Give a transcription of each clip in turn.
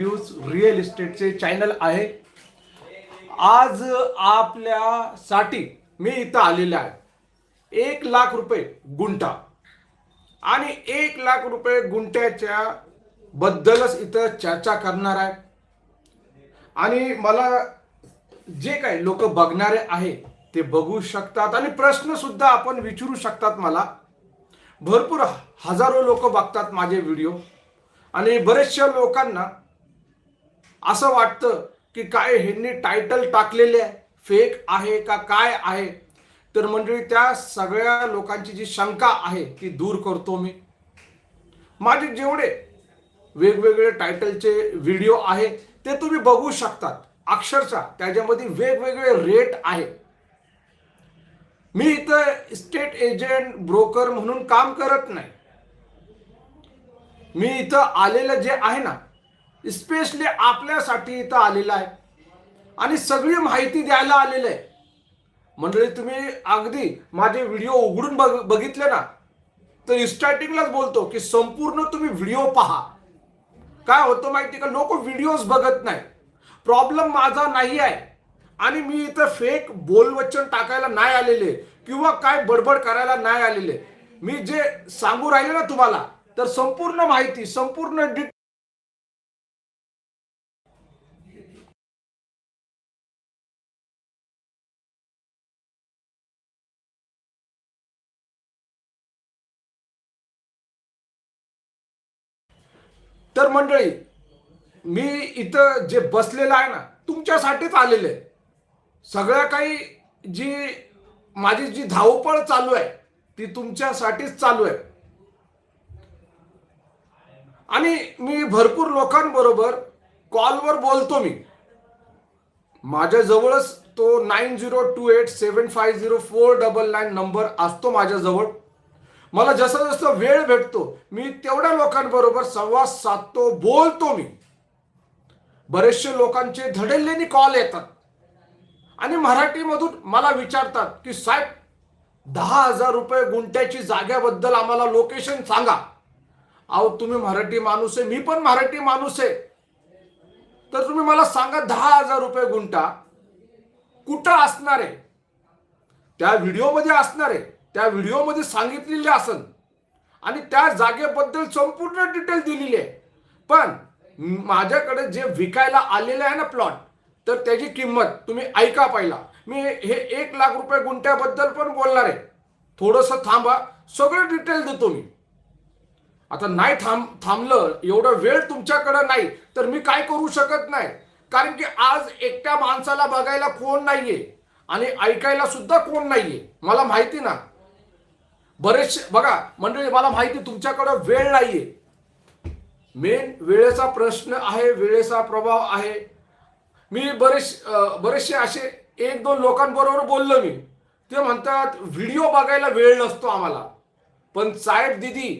News real इस्टेटचे channel आहे. आज आपल्यासाठी मी इथं आलेले आहे. एक लाख रुपये गुंठा. आणि एक लाख रुपये गुंठ्याच्या बद्दलच इथं चर्चा करणार आहे. आणि मला जे काही लोक बघणारे आहे ते बघू शकतात. आणि प्रश्न सुद्धा आपण विचारू शकतात मला. भरपूर हजारो लोक बघतात माझे व्हिडिओ. आणि बरेचशा लोकांना असं वाटतं की काय ह्यांनी टायटल टाकलेले आहे? फेक आहे का काय आहे? तर मंडळी त्या सगळ्या लोकांची जी शंका आहे ती दूर करतो मी. माझे जेवढे वेगवेगळे टायटलचे व्हिडिओ आहे ते तुम्ही बघू शकतात. अक्षरशः त्याच्यामध्ये वेगवेगळे रेट आहे. मी इथं स्टेट एजंट ब्रोकर म्हणून काम करत नाही. मी इथं आलेलं जे आहे ना स्पेशली आपल्यासाठी इथं आलेलं आहे. आणि सगळी माहिती द्यायला आलेलं आहे. मंडळी तुम्ही अगदी माझे व्हिडिओ उघडून बघ बघितले ना तर स्टार्टिंगलाच बोलतो की संपूर्ण तुम्ही व्हिडिओ पहा. काय होतं माहिती का? लोक व्हिडिओज बघत नाही. प्रॉब्लेम माझा नाही आहे. आणि मी इथं फेक बोलवचन टाकायला नाही आलेले किंवा काय बडबड करायला नाही आलेले. मी जे सांगू राहिले ना तुम्हाला तर संपूर्ण माहिती संपूर्ण डिटेल तर मंडळी मी इथं जे बसलेलं आहे ना तुमच्यासाठीच आलेलं आहे. सगळ्या काही जी माझी जी धावपळ चालू आहे ती तुमच्यासाठीच चालू आहे. आणि मी भरपूर लोकांबरोबर कॉलवर बोलतो मी. माझ्या जवळच तो nine zero two eight seven five zero four double nine number असतो माझ्याजवळ. मला जसा जसं वेळ भेटतो मी तेवढ्या लोकांबरोबर संवाद साधतो बोलतो मी. बरेचसे लोकांचे धडल्लेनी कॉल येतात. आणि मराठीमधून मला विचारतात की साहेब दहा हजार रुपये गुंठ्याची जाग्याबद्दल आम्हाला लोकेशन सांगा. अहो तुम्ही मराठी माणूस आहे मी पण मराठी माणूस आहे. तर तुम्ही मला सांगा दहा हजार रुपये गुंठा कुठं असणार आहे? त्या व्हिडिओमध्ये असणार आहे. त्या व्हिडिओमध्ये सांगितलेले असन. आणि त्या जागेबद्दल संपूर्ण डिटेल दिलेली आहे. पण माझ्याकडे जे विकायला आलेले आहे ना प्लॉट तर त्याची किंमत तुम्ही ऐका पहिला. मी हे एक लाख रुपये गुंठ्याबद्दल पण बोलणार आहे. थोडंसं थांबा सगळं डिटेल देतो मी. आता नाही थांब थांबलं एवढा वेळ तुमच्याकडं नाही तर मी काय करू शकत नाही. कारण की आज एकट्या माणसाला बघायला कोण नाहीये आणि ऐकायला सुद्धा कोण नाहीये. मला माहिती ना. बरेचसे बघा मंडळी मला माहिती तुमच्याकडं वेळ नाहीये. मेन वेळेचा प्रश्न आहे वेळेचा प्रभाव आहे. मी बरेच बरेचसे असे एक दोन लोकांबरोबर बोललो मी. ते म्हणतात व्हिडिओ बघायला वेळ नसतो आम्हाला. पण साहेब दिदी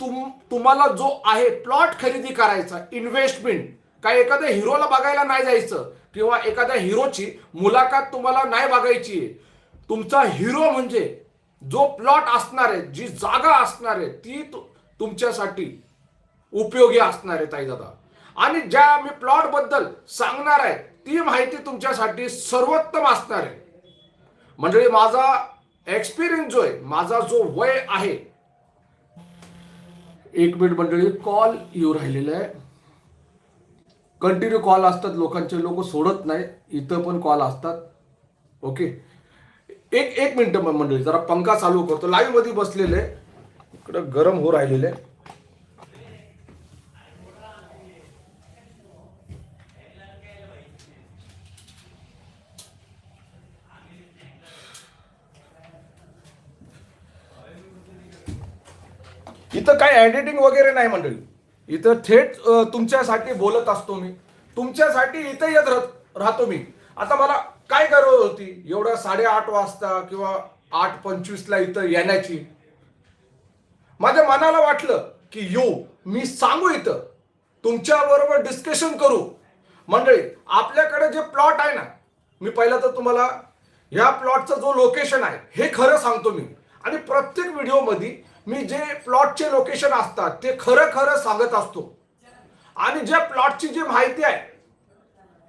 तुम तुम्हाला जो आहे प्लॉट खरेदी करायचा इन्व्हेस्टमेंट काय एखाद्या हिरोला बघायला नाही जायचं किंवा एखाद्या हिरोची मुलाखत तुम्हाला नाही बघायची तुमचा हिरो म्हणजे जो प्लॉट असणार आहे जी जागा असणार आहे ती तुमच्यासाठी उपयोगी असणार आहे ताई दादा आणि ज्या मी प्लॉटबद्दल सांगणार आहे ती माहिती तुमच्यासाठी सर्वोत्तम असणार आहे. म्हणजे माझा एक्सपिरियन्स जो आहे माझा जो वय आहे एक मिनिट मंडळी कॉल येऊ राहिलेला आहे. कंटिन्यू कॉल असतात लोकांचे लोक सोडत नाही इथं पण कॉल असतात. ओके एक एक मिनिट मंडळी जरा पंखा चालू करतो. लाईव्हमध्ये बसलेले. इकडं गरम हो राहिलेले. इथं काय एडिटिंग वगैरे नाही मंडळी. इथं थेट तुमच्यासाठी बोलत असतो मी. तुमच्यासाठी इथं येत राहतो मी. आता मला काय गरज होती? एवढं साडेआठ वाजता किंवा आठ पंचवीसला इथं येण्याची? माझ्या मनाला वाटलं की यो मी सांगू इथं. तुमच्या बरोबर डिस्कशन करू. मंडळी आपल्याकडे जे प्लॉट आहे ना मी पहिला तर तुम्हाला या प्लॉटचं जो लोकेशन आहे हे खरं सांगतो मी. आणि प्रत्येक व्हिडिओमध्ये मी जे प्लॉटचे लोकेशन असतात ते खरं खरं सांगत असतो. आणि ज्या प्लॉटची जी माहिती आहे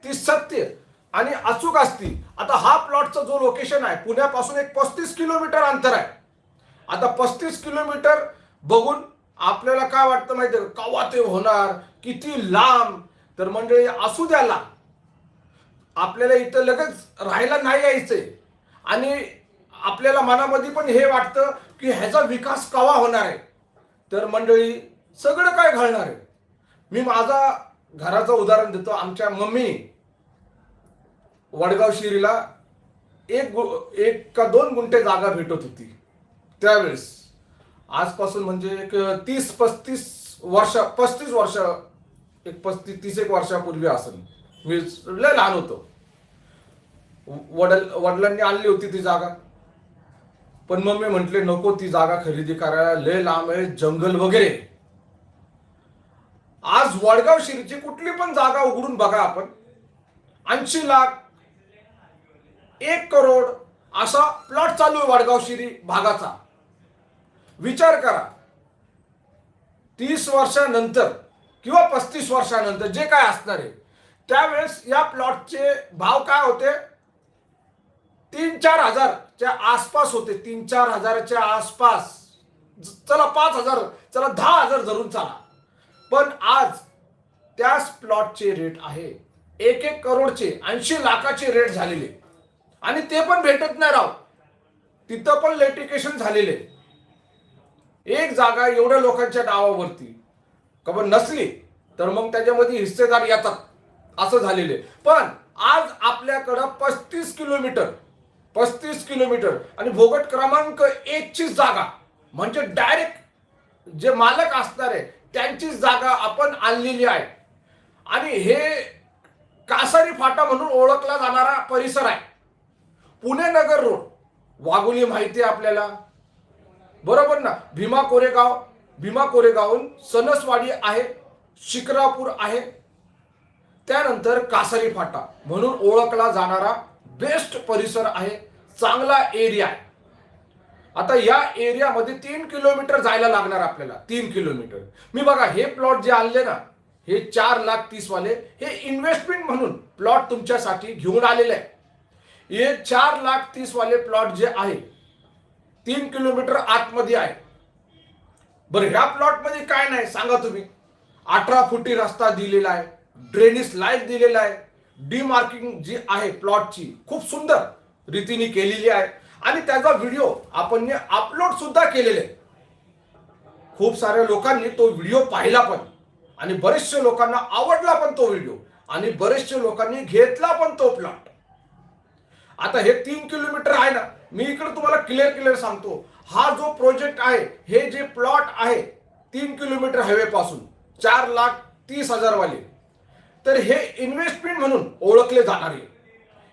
ती सत्य. आणि अचूक असती. आता हा प्लॉटचा जो लोकेशन आहे पुण्यापासून एक पस्तीस किलोमीटर अंतर आहे. आता पस्तीस किलोमीटर बघून आपल्याला काय वाटतं माहिती आहे केव्हा ते होणार? किती लांब? तर मंडळी असू द्याला आपल्याला इथं लगेच राहायला नाही यायचंय. आणि आपल्याला मनामध्ये पण हे वाटतं की ह्याचा विकास कवा होणार आहे? तर मंडळी सगळं काय घालणार आहे? मी माझा घराचं उदाहरण देतो. आमच्या मम्मी वडगाव शिरीला एक गु- एक का दोन गुंठे जागा भेटत होती. त्यावेळेस. आजपासून म्हणजे एक तीस पस्तीस वर्ष पस्तीस वर्ष एक पस्तीस तीस एक वर्षापूर्वी असेल. मी लय लहान होतो. वडल वडिलांनी आणली होती ती जागा. पण मग मी म्हंटले नको ती जागा खरेदी करायला लय लांब आहे जंगल वगैरे. आज वडगाव शिरीची कुठली पण जागा उघडून बघा आपण. ऐंशी लाख एक करोड असा प्लॉट चालू आहे वाडगाव शिरी भागाचा. विचार करा. तीस वर्षानंतर किंवा पस्तीस वर्षानंतर जे काय असणार आहे त्यावेळेस या प्लॉटचे भाव काय होते? तीन चार हजारच्या आसपास होते. तीन चार हजाराच्या आसपास. चला पाच हजार चला दहा हजार धरून चाला. पण आज त्याच प्लॉटचे रेट आहे. एक एक करोडचे ऐंशी लाखाचे रेट झालेले. आणि ते पण भेटत नाही राव. तिथं पण लेटिकेशन झालेले. एक जागा एवढ्या लोकांच्या नावावरती. खबर नसली तर मग त्याच्यामध्ये हिस्सेदार येतात. असं झालेले. पण आज आपल्याकडं पस्तीस किलोमीटर पस्तीस किलोमीटर आणि भोगट क्रमांक एकची जागा म्हणजे डायरेक्ट जे मालक असणारे त्यांचीच जागा आपण आणलेली आहे. आणि हे कासारी फाटा म्हणून ओळखला जाणारा परिसर आहे. पुणे नगर रोड. वाघोली माहिती आहे आपल्याला. बरोबर ना? भीमा कोरेगाव भीमा कोरेगावहून सणसवाडी आहे शिक्रापूर आहे. त्यानंतर कासारी फाटा म्हणून ओळखला जाणारा बेस्ट परिसर आहे. चांगला एरिया आहे. आता या एरियामध्ये तीन किलोमीटर जायला लागणार आपल्याला. तीन किलोमीटर. मी बघा हे प्लॉट जे आणले ना हे चार लाख तीस वाले हे इन्व्हेस्टमेंट म्हणून प्लॉट तुमच्यासाठी घेऊन आलेले आहे. हे चार लाख तीस वाले प्लॉट जे आहे तीन किलोमीटर आतमध्ये आहे. बरं ह्या प्लॉटमध्ये काय नाही सांगा तुम्ही. अठरा फुटी रस्ता दिलेला आहे ड्रेनेज लाइट दिलेला आहे डीमार्किंग जी आहे प्लॉटची खूप सुंदर रीतीने केलेली आहे. आणि त्याचा व्हिडिओ आपण अपलोड सुद्धा केलेले. आहे. खूप साऱ्या लोकांनी तो व्हिडिओ पाहिला पण. आणि बरेचशे लोकांना आवडला पण तो व्हिडिओ आणि बरेचशे लोकांनी घेतला पण तो प्लॉट आता हे तीन किलोमीटर आहे ना मी इकडे तुम्हाला क्लिअर क्लिअर सांगतो. हा जो प्रोजेक्ट आहे हे जे प्लॉट आहे तीन किलोमीटर हायवे पासून चार लाख तीस हजार वाले तर हे इन्व्हेस्टमेंट म्हणून ओळखले जाणारे.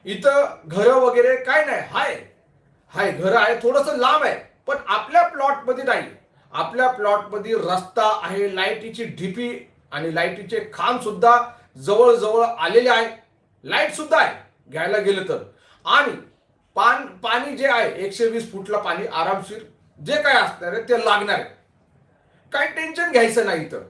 इथं घरं वगैरे काय नाही हाय. हाय घर आहे थोडस लांब आहे पण आपल्या प्लॉटमध्ये नाही. आपल्या प्लॉटमध्ये रस्ता आहे लाईटीची ढिपी आणि लाईटीचे खांब सुद्धा जवळजवळ आलेले आहे. लाइट सुद्धा आहे. घ्यायला गेलं तर. आणि पान पाणी जे आहे एकशे वीस फुटला पाणी आरामशीर जे काय असणार आहे ते लागणार आहे. काय टेन्शन घ्यायचं नाही इथं.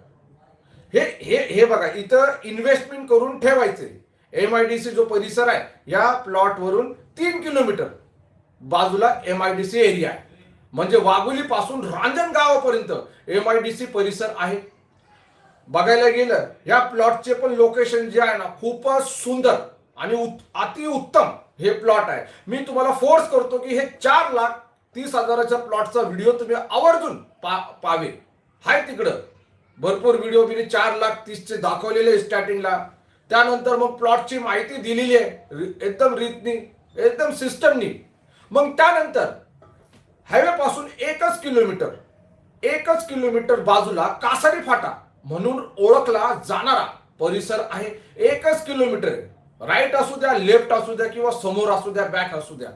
हे हे हे बघा इथं इन्व्हेस्टमेंट करून ठेवायचे. एम आय डी सी जो परिसर आहे या प्लॉटवरून तीन किलोमीटर बाजूला M I D C area आहे. म्हणजे वाघोली पासून रांजण गावापर्यंत एम आय डी सी परिसर आहे. बघायला गेलं या प्लॉटचे पण लोकेशन जे आहे ना खूपच सुंदर आणि उत- अति उत्तम हे प्लॉट आहे. मी तुम्हाला फोर्स करतो की हे चार लाख तीस हजाराच्या प्लॉटचा व्हिडिओ तुम्ही आवर्जून पा पावे. हाय तिकडं. भरपूर व्हिडिओ मी चार लाख तीसचे दाखवलेले स्टार्टिंगला त्यानंतर मग प्लॉटची माहिती दिलेली आहे. एकदम रीतनी एकदम सिस्टमनी मग त्यानंतर हायवे पासून एकच किलोमीटर एकच किलोमीटर बाजूला कासारी फाटा म्हणून ओळखला जाणारा परिसर आहे. एकच किलोमीटर आहे. राईट असू द्या लेफ्ट असू द्या किंवा समोर असू द्या बॅक असू द्या.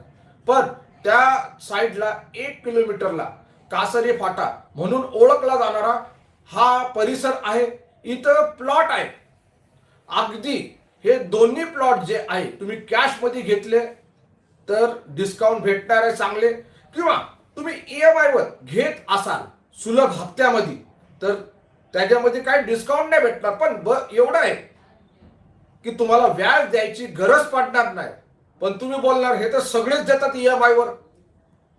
पण त्या साईडला एक किलोमीटरला कासरी फाटा म्हणून ओळखला जाणारा हा परिसर आहे. इथं प्लॉट आहे. अगदी हे दोन्ही प्लॉट जे आहे तुम्ही कॅशमध्ये घेतले तर डिस्काउंट भेटणार आहे चांगले. किंवा तुम्ही ई एम वर घेत असाल सुलभ हप्त्यामध्ये तर त्याच्यामध्ये काही डिस्काउंट नाही भेटणार. पण ब एवढं आहे की तुम्हाला व्याज द्यायची गरज पडणार नाही. पण तुम्ही बोलणार हे तर सगळेच देतात ई एम आयवर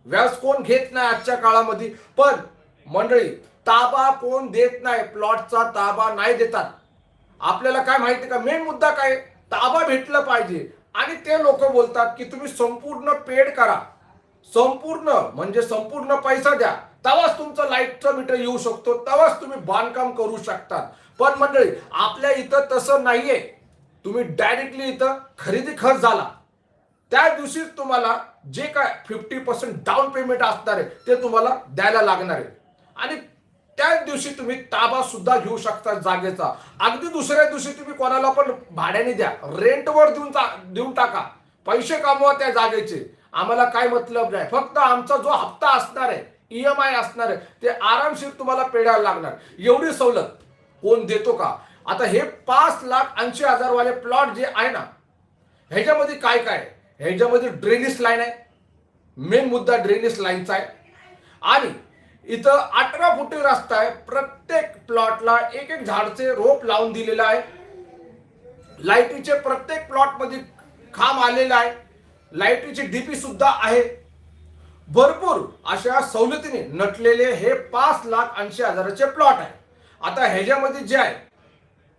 व्याज कोण घेत नाही आजच्या काळामध्ये. पण मंडळी ताबा कोण देत नाही प्लॉटचा ताबा नाही देतात. आपल्याला काय माहिती का मेन मुद्दा काय ताबा भेटलं पाहिजे. आणि ते लोक बोलतात की तुम्ही संपूर्ण पेड करा. संपूर्ण म्हणजे संपूर्ण पैसा द्या. तेव्हाच तुमचं लाईटचं मीटर येऊ शकतो. तेव्हाच तुम्ही बांधकाम करू शकतात. पण मंडळी आपल्या इथं तसं नाहीये. तुम्ही डायरेक्टली इथं खरेदी खर्च झाला. त्या दिवशीच तुम्हाला जे काय फिफ्टी पर्सेंट डाऊन पेमेंट असणार आहे ते तुम्हाला द्यायला लागणार आहे. आणि त्याच दिवशी तुम्ही ताबा सुद्धा घेऊ शकता जागेचा. अगदी दुसऱ्या दिवशी तुम्ही कोणाला पण भाड्याने द्या. रेंटवर देऊन देऊन टाका. पैसे कमवा त्या जागेचे. आम्हाला काय मतलब नाही. फक्त आमचा जो हप्ता असणार आहे ई एम आय असणार आहे ते आरामशीर तुम्हाला पेडायला लागणार. एवढी सवलत कोण देतो का? आता हे पाच लाख ऐंशी हजारवाले प्लॉट जे आहे ना ह्याच्यामध्ये काय काय आहे? ह्याच्यामध्ये ड्रेनेज लाईन आहे. मेन मुद्दा ड्रेनेज लाईनचा आहे. आणि इथं अठरा फुटी रस्ता आहे. प्रत्येक प्लॉटला एक एक झाडचे रोप लावून दिलेलं आहे. लाईटीचे प्रत्येक प्लॉटमध्ये खांब आलेला आहे. लाईटीची डीपी सुद्धा आहे. भरपूर अशा सवलतीने नटलेले हे पाच लाख ऐंशी हजाराचे प्लॉट आहे. आता ह्याच्यामध्ये जे आहे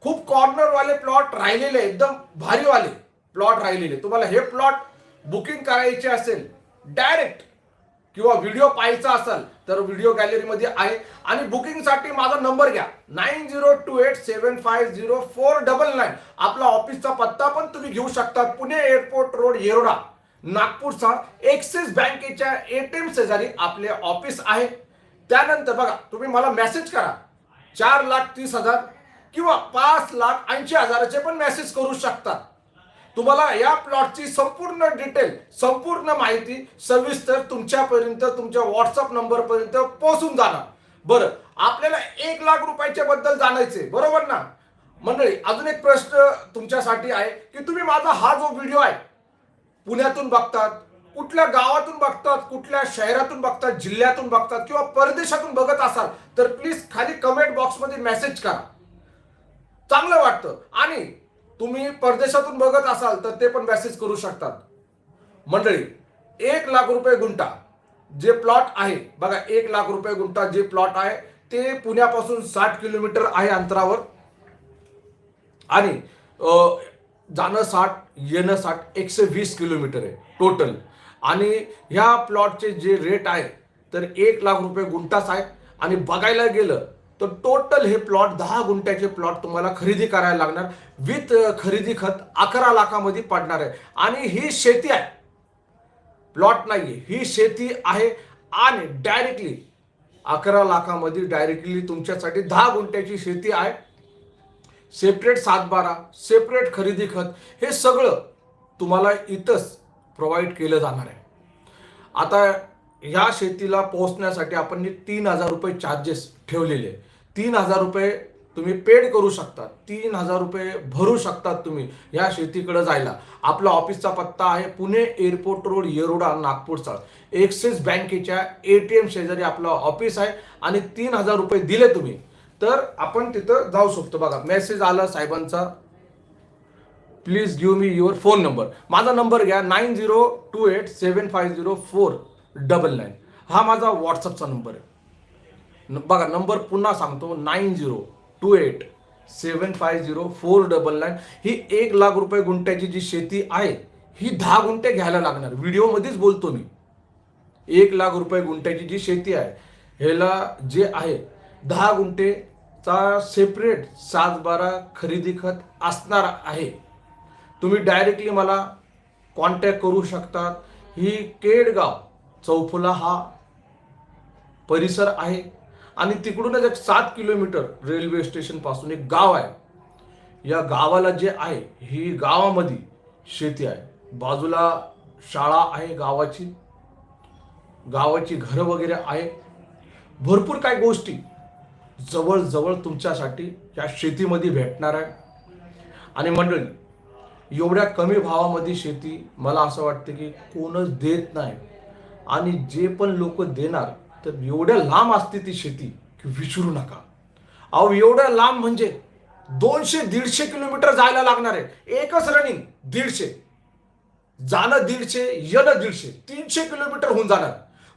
खूप कॉर्नर वाले प्लॉट राहिलेले एकदम भारीवाले प्लॉट राहिलेले तुम्हाला हे प्लॉट बुकिंग करायचे असेल डायरेक्ट किंवा व्हिडिओ पाहायचा असेल तर व्हिडिओ गॅलरीमध्ये आहे. आणि बुकिंगसाठी माझा नंबर घ्या. Nine zero two eight seven five zero four double nine आपला ऑफिसचा पत्ता पण तुम्ही घेऊ शकता. Pune airport road Yerwada. नागपूरचा एक्सिस बँकेच्या एटीएम शेजारी आपले ऑफिस आहे. त्यानंतर बघा तुम्ही मला मेसेज करा. चार लाख तीस हजार. किंवा पाच लाख ऐंशी हजाराचे पण मेसेज करू शकता तुम्हाला या प्लॉटची संपूर्ण डिटेल संपूर्ण माहिती सविस्तर तुमच्यापर्यंत तुमच्या व्हॉट्सअप नंबरपर्यंत पोहोचून जाणार. बरं आपल्याला एक लाख रुपयाच्या बद्दल जाणायचे बरोबर ना? मंडळी अजून एक प्रश्न तुमच्यासाठी आहे की तुम्ही माझा हा जो व्हिडिओ आहे पुण्यातून बघतात कुठल्या गावातून बघतात कुठल्या शहरातून बघतात जिल्ह्यातून बघतात किंवा परदेशातून बघत असाल तर प्लीज खाली कमेंट बॉक्समध्ये मेसेज करा. चांगलं वाटतं. आणि तुम्ही परदेशातून बघत असाल तर ते पण मेसेज करू शकतात. मंडळी एक लाख रुपये गुंठा जे प्लॉट आहे बघा एक लाख रुपये गुंठा जे प्लॉट आहे ते पुण्यापासून साठ किलोमीटर आहे अंतरावर. आणि जाणं साठ येणं साठ एकशे वीस किलोमीटर आहे टोटल आणि ह्या प्लॉटचे जे रेट आहे तर एक लाख रुपये गुंठाच आहे. आणि बघायला गेलं तर टोटल हे प्लॉट दहा गुंठ्याचे प्लॉट तुम्हाला खरेदी करायला लागणार. विथ खरेदी खत अकरा लाखामध्ये पडणार आहे. आणि ही शेती आहे. प्लॉट नाही ही शेती आहे आणि डायरेक्टली अकरा लाखामध्ये डायरेक्टली तुमच्यासाठी दहा गुंठ्याची शेती आहे. सेपरेट सातबारा सेपरेट खरेदी खत हे सगळं तुम्हाला इथंच प्रोव्हाइड केलं जाणार आहे. आता ह्या शेतीला पोहोचण्यासाठी आपण तीन हजार रुपये चार्जेस ठेवलेले. आहे. तीन हजार रुपये तुम्ही पेड करू शकता. तीन हजार रुपये भरू शकतात तुम्ही या शेतीकडे जायला. आपला ऑफिसचा पत्ता आहे पुणे एअरपोर्ट रोड येरोडा नागपूरचा एक्सिस बँकेच्या ए टी एम शेजारी आपलं ऑफिस आहे आणि तीन हजार रुपये दिले तुम्ही. तर आपण तिथं जाऊ शकतो. बघा मेसेज आला साहेबांचा. Please give me your phone number माझा नंबर घ्या nine zero two eight seven five zero four double nine हा माझा व्हॉट्सअपचा नंबर आहे. बघा नंबर पुन्हा सांगतो nine zero two eight seven five zero four double nine. ही एक लाख रुपये गुंठ्याची जी शेती आहे ही दहा गुंठे घ्यायला लागणार. व्हिडिओमध्येच बोलतो मी. एक लाख रुपये गुंठ्याची जी शेती आहे ह्याला जे आहे दहा गुंठेचा सेपरेट सात बारा खरेदी खत असणार आहे. तुम्ही डायरेक्टली मला कॉन्टॅक्ट करू शकतात. ही केडगाव चौफुला हा परिसर आहे. आणि तिकडूनच एक सात किलोमीटर रेल्वे स्टेशनपासून एक गाव आहे. या गावाला जे आहे ही गावामध्ये शेती आहे. बाजूला शाळा आहे गावाची. गावाची घरं वगैरे आहे. भरपूर काही गोष्टी जवळजवळ तुमच्यासाठी या शेतीमध्ये भेटणार आहे. आणि मंडळी एवढ्या कमी भावामध्ये शेती मला असं वाटतं की कोणच देत नाही. आणि जे पण लोक देणार तर एवढ्या लांब असते ती शेती की विचारू नका. अहो एवढं लांब म्हणजे दोनशे दीडशे किलोमीटर जायला लागणार आहे. एकच रनिंग दीडशे. जाणं दीडशे येणं दीडशे. तीनशे किलोमीटर होऊन जाणार.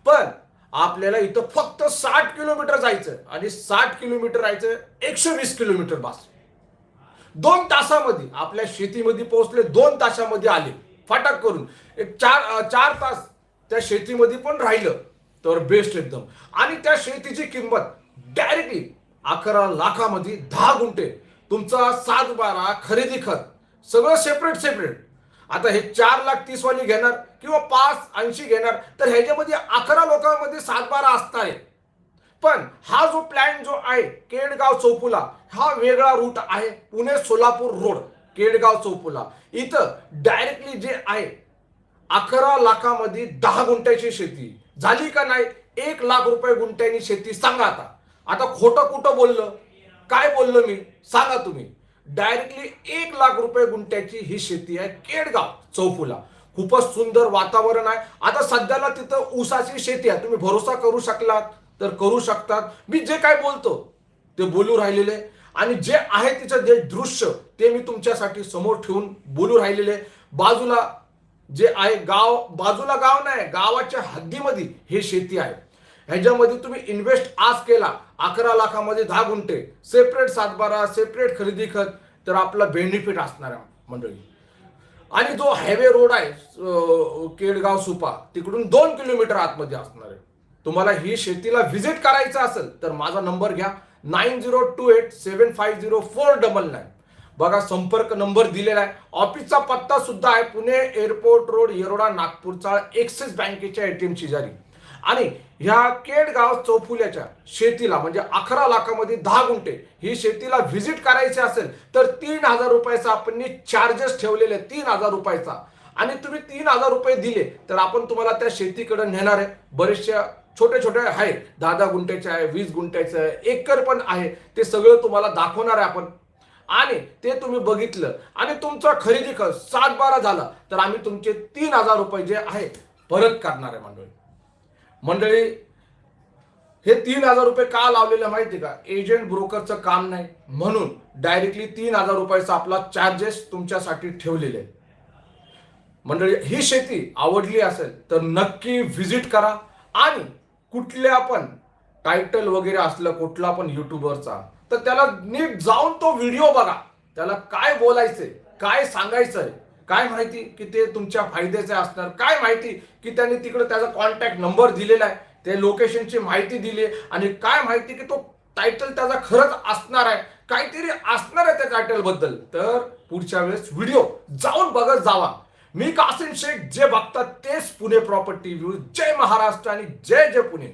पण आपल्याला इथं फक्त साठ किलोमीटर जायचं आणि साठ किलोमीटर जायचं एकशे वीस किलोमीटर बास. दोन तासामध्ये आपल्या शेतीमध्ये पोहोचले दोन तासामध्ये आले. फाटक करून. एक चार चार तास त्या शेतीमध्ये पण राहिलं. तर बेस्ट एकदम. आणि त्या शेतीची किंमत डायरेक्टली अकरा लाखामध्ये दहा गुंठे. तुमचा सात बारा खरेदी खत सगळं सेपरेट सेपरेट आता हे चार लाख तीस वाली घेणार किंवा पाच ऐंशी घेणार तर ह्याच्यामध्ये अकरा लोकांमध्ये सात बारा असणार आहे पण हा जो प्लॅन जो आहे केडगाव चौपुला हा वेगळा रूट आहे पुणे सोलापूर रोड केडगाव चौपुला इथं डायरेक्टली जे आहे अकरा लाखामध्ये दहा गुंठ्याची शेती. झाली का नाही? एक लाख रुपये गुंठ्यानी शेती सांगा आता. आता खोटं कुठं बोललं? काय बोललं मी? सांगा तुम्ही. डायरेक्टली एक लाख रुपये गुंठ्याची ही शेती आहे केडगाव चौफुला. खूपच सुंदर वातावरण आहे. आता सध्याला तिथं ऊसाची शेती आहे. तुम्ही भरोसा करू शकलात? तर करू शकतात. मी जे काय बोलतो ते बोलू राहिलेले. आणि जे आहे तिचं जे दृश्य ते मी तुमच्यासाठी समोर ठेवून बोलू राहिलेले. बाजूला जे आहे गाव बाजूला गाव नाही गावाच्या हद्दीमध्ये हे शेती आहे. ह्याच्यामध्ये तुम्ही इन्व्हेस्ट आज केला अकरा लाखामध्ये दहा गुंठे सेपरेट सातबारा सेपरेट खरेदी खत तर आपला बेनिफिट असणार आहे मंडळी. आणि जो हायवे रोड आहे केडगाव सुपा तिकडून दोन किलोमीटर आतमध्ये असणार आहे. तुम्हाला ही शेतीला व्हिजिट करायचं असेल तर माझा नंबर घ्या nine zero two eight seven five zero four double nine. बघा संपर्क नंबर दिलेला आहे. ऑफिसचा पत्ता सुद्धा आहे. पुणे एअरपोर्ट रोड येरोडा नागपूरचा एक्सिस बँकेच्या एटीएम शेजारी. आणि ह्या केडगाव चौफुल्याच्या शेतीला म्हणजे अकरा लाखामध्ये दहा गुंठे ही शेतीला व्हिजिट करायची असेल तर तीन हजार रुपयाचा आपण चार्जेस ठेवलेले तीन हजार रुपयाचा. आणि तुम्ही तीन हजार रुपये दिले तर आपण तुम्हाला त्या शेतीकडे नेणार आहे. बरेचशा छोटे छोटे आहे दहा दहा गुंठ्याचे आहे वीस गुंठ्याचे आहे एकर पण आहे. ते सगळं तुम्हाला दाखवणार आहे आपण. आणि ते तुम्ही बघितलं आणि तुमचा खरेदी खर्च सात बारा झाला तर आम्ही तुमचे तीन हजार रुपये जे आहे परत करणार आहे मंडळी. मंडळी हे तीन हजार रुपये का लावलेलं माहिती का? एजंट ब्रोकरचं काम नाही. म्हणून डायरेक्टली तीन हजार रुपयाचा आपला चार्जेस तुमच्यासाठी ठेवलेले मंडळी ही शेती आवडली असेल तर नक्की व्हिजिट करा. आणि कुठल्या पण टायटल वगैरे असलं कुठला पण युट्यूबरचा तर त्याला नीट जाऊन तो व्हिडिओ बघा. त्याला काय बोलायचंय काय सांगायचंय काय माहिती की ते तुमच्या फायद्याचे असणार काय माहिती की त्यांनी तिकडे त्याचा कॉन्टॅक्ट नंबर दिलेला आहे त्या लोकेशनची माहिती दिली आणि काय माहिती की तो टायटल त्याचा खरंच असणार आहे काहीतरी असणार आहे त्या टायटलबद्दल. तर पुढच्या वेळेस व्हिडिओ जाऊन बघत जावा. मी कासिम शेख जे बघतात तेच पुणे प्रॉपर्टी व्ह्यू जय महाराष्ट्र आणि जय जय पुणे.